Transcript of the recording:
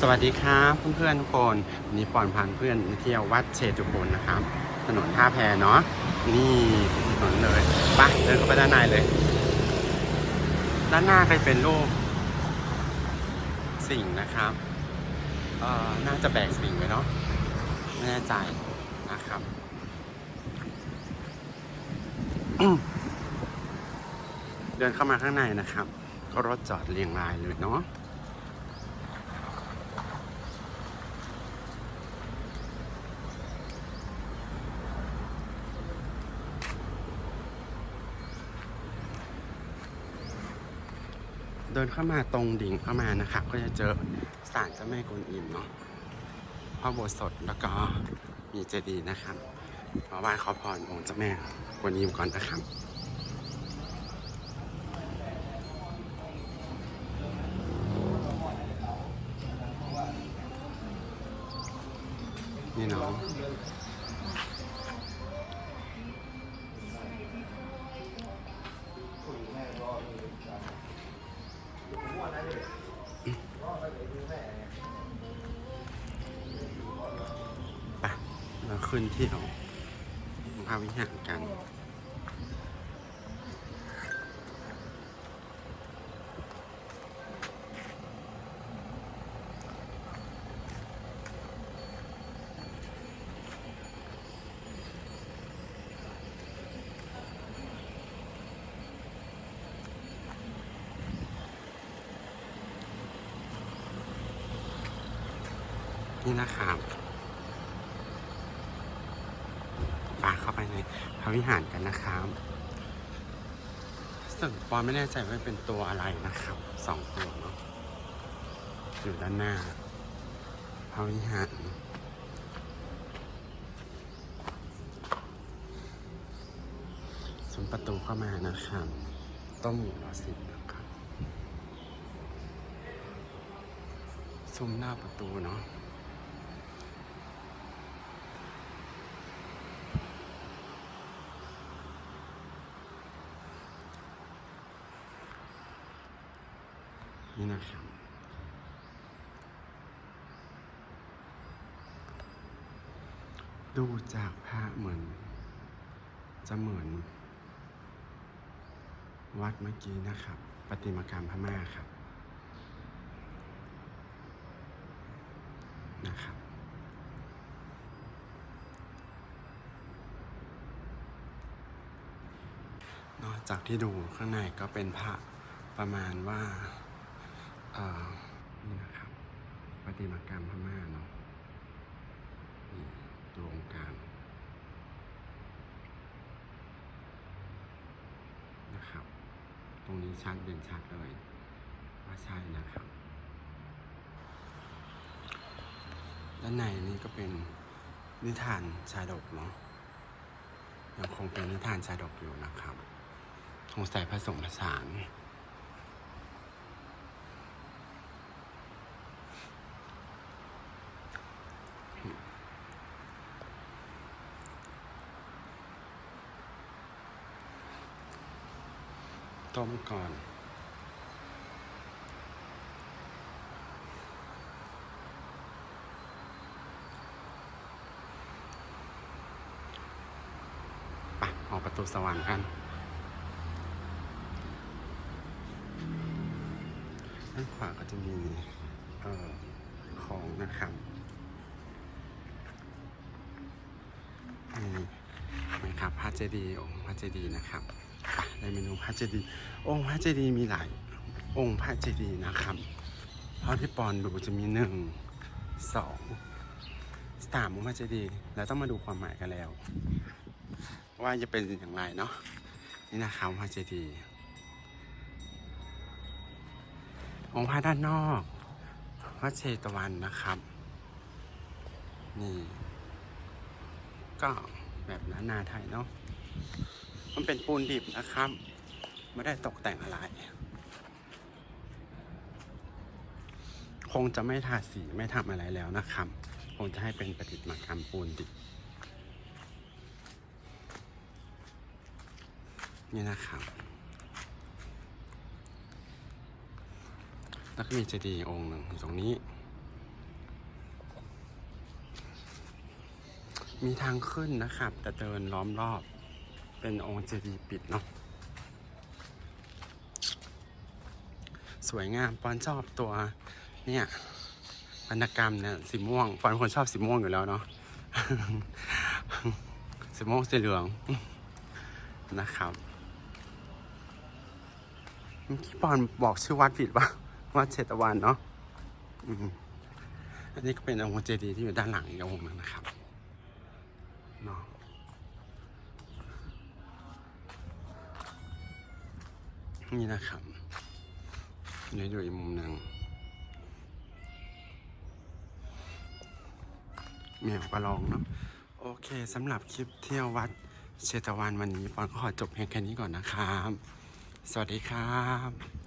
สวัสดีครับเพื่อนๆทุกคนวันนี้ปอนพาเพื่อนเที่ยววัดเชตุพนนะครับ ถนนท่าแพเนาะนี่ถนนเลยไปเดินเข้าไปด้านในเลย ด้านหน้าก็จะเป็นรูปสิ่งนะครับเอ่อน่าจะแบกสิ่งไว้เนาะไม่แน่ใจนะครับเดินเข้ามาข้างในนะครับ ก็รถจอดเรียงรายเลยเนาะ เดินเข้ามาตรงดิ่งเข้ามานะครับก็จะเจอศาลเจ้าแม่กวนอิมเนาะพระโบสถแล้วก็มีเจดีย์นะครับมาไหว้ขอพรองค์เจ้าแม่กวนอิมก่อนนะครับนี่เนาะ ขึ้นเที่ยวพาวิหารกันนี่นะครับปาเข้าไปใน พระวิหารกันนะครับซึ่งปอนไม่แน่ใจว่าเป็นตัวอะไรนะครับสองตัวเนาะอยู่ด้านหน้าพระวิหารซุ้มประตูเข้ามานะครับต้มหมูรอสิบนะครับซุ้มหน้าประตูเนาะ นี่นะครับดูจากพระเหมือน จะเหมือน วัดเมื่อกี้นะครับ ปฏิมากรรมพม่าครับนะครับนอกจากที่ดูข้างในก็เป็นพระประมาณว่า อ่อนี่นะครับปฏิมากรรมพม่าเนาะนี่ดวงกางนะครับ ตรงนี้ชัดเด่นชัดเลยว่าใช่นะครับ ด้านในนี่ก็เป็นนิทานชาดกเนาะยังคงเป็นนิทานชาดกอยู่นะครับสงสัยผสมผสาน ต้มก่อนไปออกประตูสวรรค์กันด้านขวาก็จะมีเอ่อของนะครับนี่นะครับพระเจดีย์องค์พระเจดีย์นะครับ ไปในเมนูพระเจดีย์องค์พระเจดีย์มีหลายองค์พระเจดีย์นะครับเท่าที่ปอนดูจะมีหนึ่งสองสามองค์พระเจดีย์แล้วต้องมาดูความหมายกันแล้ว ว่าจะเป็นอย่างไรเนาะนี่นะครับพระเจดีย์องค์พระด้านนอกพระเชตวันนะครับ นี่ ก็แบบล้านนาไทยเนาะ มันเป็นปูนดิบนะครับ ไม่ได้ตกแต่งอะไร คงจะไม่ทาสีไม่ทำอะไรแล้วนะครับ คงจะให้เป็นประดิมากรรมปูนดิบ นี่นะครับ แล้วก็มีเจดีย์องค์หนึ่งอตรงนี้ มีทางขึ้นนะครับ แต่เดินล้อมรอบ เป็นองค์เจดีย์ปิดเนาะสวยงามปอนชอบตัวเนี่ยวรรณกรรมเนี่ยสีม่วงปอนคนชอบสีม่วงอยู่แล้วเนาะสีม่วงสีเหลืองนะครับเมื่ปอนบอกชื่อวัดผิดปะวัดเชตวันเนาะอันนี้ก็เป็นองค์เจดีย์ที่อยู่ด้านหลังอีกองค์นึงนะครับเนาะ นี่นะครับนี่ดูอีกมุมหนึ่งแมวก็ลองเนาะโอเคสำหรับคลิปเที่ยววัดเชตวันวันนี้ปอนก็ขอจบเพียงแค่นี้ก่อนนะครับ สวัสดีครับ